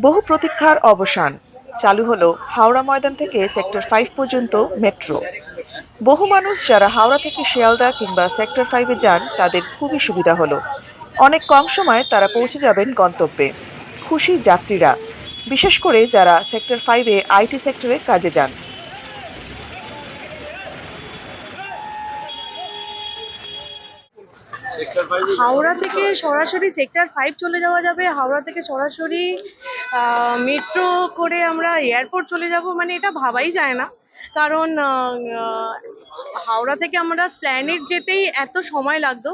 বহু প্রতীক্ষার অবসান। চালু হলো হাওড়া ময়দান থেকে সেক্টর ফাইভ পর্যন্ত মেট্রো বহু মানুষ যারা হাওড়া থেকে শিয়ালদা কিংবা সেক্টর ফাইভে যান, তাদের খুবই সুবিধা হলো। অনেক কম সময়ে তারা পৌঁছে যাবেন গন্তব্যে। খুশি যাত্রীরা। বিশেষ করে যারা সেক্টর ফাইভে আইটি সেক্টরে কাজে যান। হাওড়া থেকে সরাসরি সেক্টর ফাইভ চলে যাওয়া যাবে। হাওড়া থেকে সরাসরি মেট্রো করে আমরা এয়ারপোর্ট চলে যাব। মানে এটা ভাবাই যায় না। কারণ হাওড়া থেকে আমরা স্প্ল্যানেট যেতেই এত সময় লাগতো।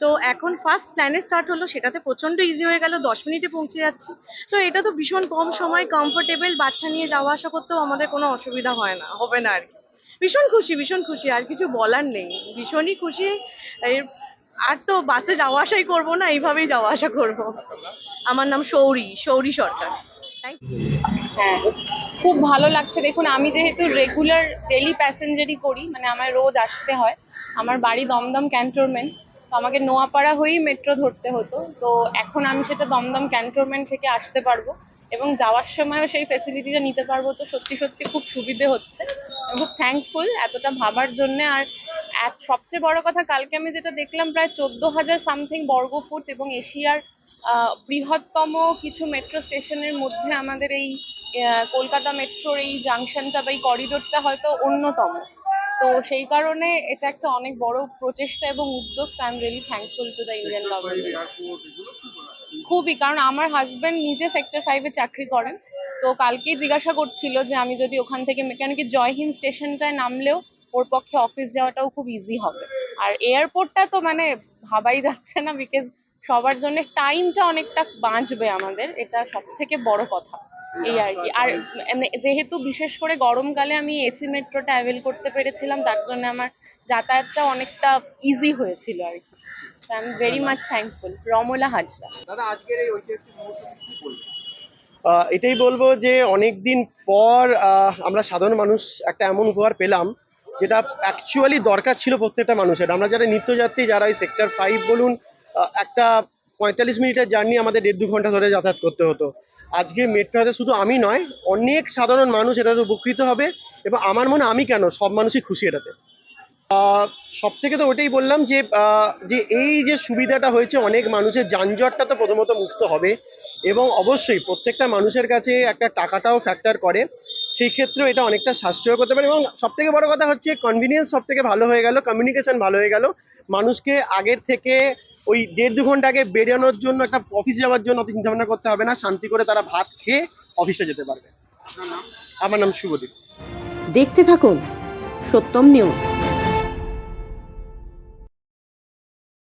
তো এখন ফার্স্ট প্ল্যানে স্টার্ট হলো। সেটাতে প্রচণ্ড ইজি হয়ে গেল। দশ মিনিটে পৌঁছে যাচ্ছি। তো এটা তো ভীষণ কম সময় কমফোর্টেবল বাচ্চা নিয়ে যাওয়া আসা করতেও আমাদের কোনো অসুবিধা হয় না। হবে না আর কি। ভীষণ খুশি ভীষণ খুশি। আর কিছু বলার নেই। ভীষণই খুশি। আর তো বাসে যাওয়া আসাই করব না, এইভাবেই যাওয়া আসা করব। আমার নাম সৌরি সৌরি সরকার। হ্যাঁ খুব ভালো লাগছে। দেখুন, আমি যেহেতু রেগুলার ডেলি প্যাসেঞ্জারই করি মানে আমার রোজ আসতে হয়। আমার বাড়ি দমদম ক্যান্টনমেন্ট তো আমাকে নোয়াপাড়া হয়েই মেট্রো ধরতে হতো। তো এখন আমি সেটা দমদম ক্যান্টনমেন্ট থেকে আসতে পারব এবং যাওয়ার সময়ও সেই ফেসিলিটিটা নিতে পারব। তো সত্যি সত্যি খুব সুবিধে হচ্ছে। খুব থ্যাঙ্কফুল এতটা ভাবার জন্য। আর এক সবচেয়ে বড় কথা কালকে আমি যেটা দেখলাম প্রায় চোদ্দ হাজার সামথিং বর্গ ফুট এবং এশিয়ার আহ, বৃহত্তম কিছু মেট্রো স্টেশনের মধ্যে আমাদের এই কলকাতা মেট্রোর এই জাংশনটা বা এই করিডোরটা হয়তো অন্যতম। তো সেই কারণে এটা একটা অনেক বড় প্রচেষ্টা এবং উদ্যোগ I am really thankful to the Indian government খুবই কারণ আমার হাজব্যান্ড নিজে সেক্টর ফাইভে চাকরি করেন। তো কালকেই জিজ্ঞাসা করছিল যে আমি যদি ওখান থেকে কেন কি জয় হিন্দ স্টেশনটায় নামলেও ওর পক্ষে অফিস যাওয়াটাও খুব ইজি হবে। আর এয়ারপোর্টটা তো মানে ভাবাই যাচ্ছে না বিকজ সবার জন্য টাইমটা অনেকটা বাঁচবে আমাদের এটা সব থেকে বড় কথা। এই আর কি। আর মানে যেহেতু বিশেষ করে গরমকালে আমি এসি মেট্রোটা অ্যাভেল করতে পেরেছিলাম তার জন্য আমার যাতায়াতটা অনেকটা ইজি হয়েছিল আর কি। I am very much thankful Ramala Hazra. দাদা আজকের এই ঐতিহাসিক এটাই বলব যে অনেক দিন পর আহ, আমরা সাধারণ মানুষ একটা এমন উপহার পেলাম যেটা অ্যাকচুয়ালি দরকার ছিল প্রত্যেকটা মানুষের। আমরা যারা নিত্যযাত্রী, যারা এই সেক্টর ফাইভ বলুন একটা পঁয়তাল্লিশ মিনিটের জার্নি আমাদের দেড় দু ঘণ্টা ধরে যাতায়াত করতে হতো। আজকে মেট্রো হাতে শুধু আমি নয়, অনেক সাধারণ মানুষ এটাতে উপকৃত হবে এবং আমার মনে আমি কেন, সব মানুষই খুশি এটাতে। সব থেকে তো ওটাই বললাম যে যে এই যে সুবিধাটা হয়েছে, অনেক মানুষের যানজটটা তো প্রথমত মুক্ত হবে এবং অবশ্যই প্রত্যেকটা মানুষের কাছে একটা টাকাটাও ফ্যাক্টর করে। সেই ক্ষেত্রেও এটা অনেকটা সাশ্রয় করতে পারে এবং সব থেকে বড় কথা হচ্ছে কনভিনিয়েন্স সব থেকে ভালো হয়ে গেল কমিউনিকেশন ভালো হয়ে গেল। মানুষকে আগের থেকে ওই দেড় দু ঘণ্টা আগে বেরোনোর জন্য একটা অফিস যাওয়ার জন্য অত চিন্তা ভাবনা করতে হবে না, শান্তি করে তারা ভাত খেয়ে অফিসে যেতে পারবে। আমার নাম শুভদীপ। দেখতে থাকুন সত্যম নিউজ